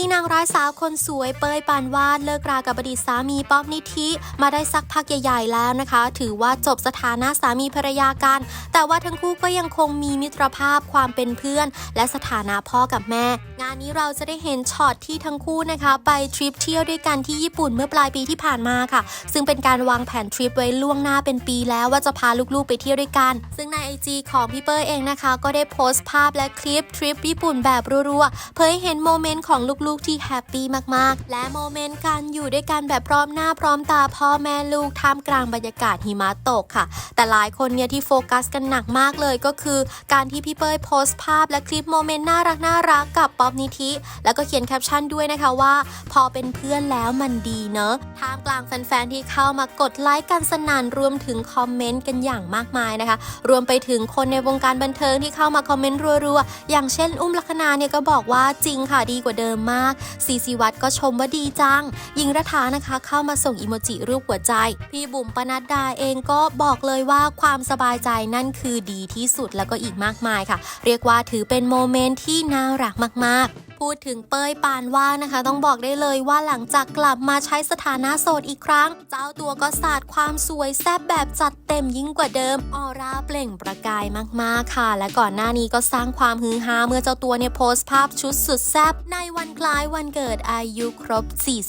ที่นางร้ายสาวคนสวยเปยปานวาดเลิกรากับอดีตสามีป๊อบนิธิมาได้สักพักใหญ่ๆแล้วนะคะ ถือว่าจบสถานะสามีภรรยากัน แต่ว่าทั้งคู่ก็ยังคงมีมิตรภาพความเป็นเพื่อน และสถานะพ่อกับแม่ งานนี้เราจะได้เห็นช็อตที่ทั้งคู่นะคะ ไปทริปเที่ยวด้วยกันที่ญี่ปุ่นเมื่อปลายปีที่ผ่านมาค่ะ ซึ่งเป็นการวางแผนทริปไว้ล่วงหน้าเป็นปีแล้วว่าจะพาลูกๆไปเที่ยวด้วยกัน ซึ่งในไอจีของพี่เป้ยเองนะคะ ก็ได้โพสต์ภาพและคลิปทริปญี่ปุ่นแบบรัวๆเผยให้เห็นโมเมนต์ของลูกๆที่แฮปปี้มากๆ และโมเมนต์การอยู่ด้วยกันแบบพร้อมหน้าพร้อมตาพ่อแม่ลูกท่ามกลางบรรยากาศหิมะตกค่ะ แต่หลายคนเนี่ยที่โฟกัสกันหนักมากเลยก็คือ การที่พี่เป้ยโพสต์ภาพและคลิปโมเมนต์น่ารักน่ารักกับป๊อบนิธิ แล้วก็เขียนแคปชั่นด้วยนะคะว่า พอเป็นเพื่อนแล้วมันดีเนอะท่ามกลางแฟนๆที่เข้ามากดไลค์กันสนั่นรวมถึงคอมเมนต์กันอย่างมากมายนะคะ รวมไปถึงคนในวงการบันเทิงที่เข้ามาคอมเมนต์รัวๆอย่างเช่น อุ้มลักษณาเนี่ยก็บอกว่าจริงค่ะดีกว่าเดิมมากซีซีวัตรก็ชมว่าดีจังยิงรัฐานะคะเข้ามาส่งอีโมจิรูปหัวใจ พี่บุ๋มปนัดดาเองก็บอกเลยว่าความสบายใจนั่นคือดีที่สุดแล้วก็อีกมากมายค่ะ เรียกว่าถือเป็นโมเมนต์ที่น่ารักมากๆ พูดถึงเป้ยปานว่านะคะ ต้องบอกได้เลยว่าหลังจากกลับมาใช้สถานะโสดอีกครั้ง เจ้าตัวก็สาดความสวยแซ่บแบบจัดเต็มยิ่งกว่าเดิมออร่าเปล่งประกายมากๆค่ะ และก่อนหน้านี้ก็สร้างความฮือฮาเมื่อเจ้าตัวเนี่ยโพสต์ภาพชุดสุดแซ่บในวันคล้ายวันเกิดอายุครบ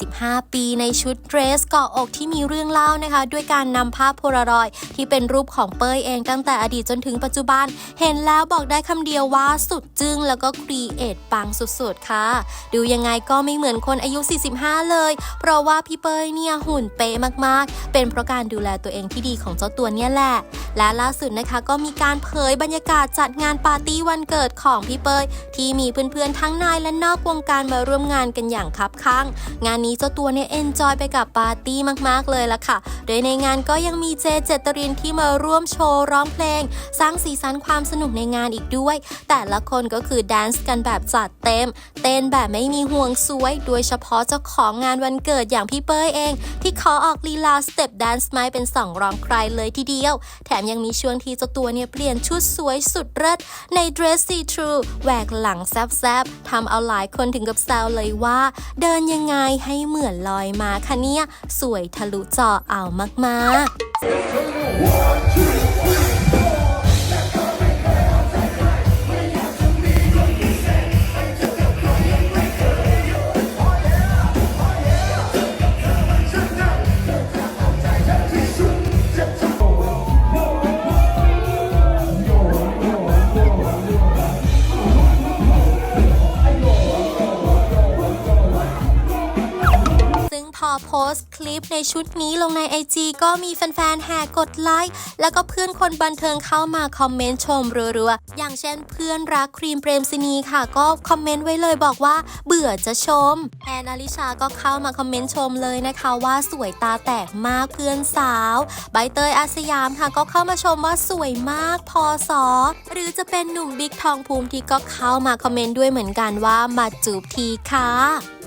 45 ปีในชุดเดรสเกาะอกที่มีเรื่องเล่านะคะ ด้วยการนำภาพโพลารอยด์ที่เป็นรูปของเป้ยเองตั้งแต่อดีตจนถึงปัจจุบัน เห็นแล้วบอกได้คำเดียวว่าสุดจึ้งแล้วก็ครีเอทปังสุดค่ะ ดูยังไงก็ไม่เหมือนคนอายุ 45 เลย เพราะว่าพี่เป้ยเนี่ยหุ่นเป๊ะมากๆ เป็นเพราะการดูแลตัวเองที่ดีของเจ้าตัวเนี่ยแหละ และล่าสุดนะคะก็มีการเผยบรรยากาศจัดงานปาร์ตี้วันเกิดของพี่เป้ยที่มีเพื่อนๆทั้งในและนอกวงการมาร่วมงานกันอย่างคับข้างงานนี้เจ้าตัวเนี่ยเอนจอยไปกับปาร์ตี้มากๆเลยละค่ะ โดยในงานก็ยังมีเจเจตรินที่มาร่วมโชว์ร้องเพลง สร้างสีสันความสนุกในงานอีกด้วย แต่ละคนก็คือแดนซ์กันแบบจัดเต็มเต้นแบบไม่มีห่วงซวย โดยเฉพาะเจ้าของงานวันเกิดอย่างพี่เป้ยเอง ที่ขอออกลีลาสเต็ปแดนซ์ไม่เป็นสองรองใครเลยทีเดียว แถมยังมีช่วงที่เจ้าตัวเนี่ยเปลี่ยนชุดสวยสุดเลิศในเดรสซีทรูแหวกหลังแซบๆทำเอาหลายคนถึงกับแซวเลยว่า เดินยังไงให้เหมือนลอยมาคะเนี่ย สวยทะลุจอเอามากๆซึ่ง ลิปในชุดนี้ลงใน IG ก็มีแฟนๆแห่กดไลค์แล้วก็เพื่อนคนบันเทิงเข้ามาคอมเมนต์ชมรัวๆอย่างเช่นเพื่อนรักครีมเปรมซินีค่ะ ก็คอมเมนต์ไว้เลยบอกว่า เบื่อจะชมแอนอลิชาก็เข้ามาคอมเมนต์ชมเลยนะคะว่าสวยตาแตกมากเพื่อนสาว ใบเตยอาสยามค่ะก็เข้ามาชมว่าสวยมากพอสอหรือจะเป็นหนุ่มบิ๊กทองภูมิที่ก็เข้ามาคอมเมนต์ด้วยเหมือนกันว่ามาจูบทีค่ะ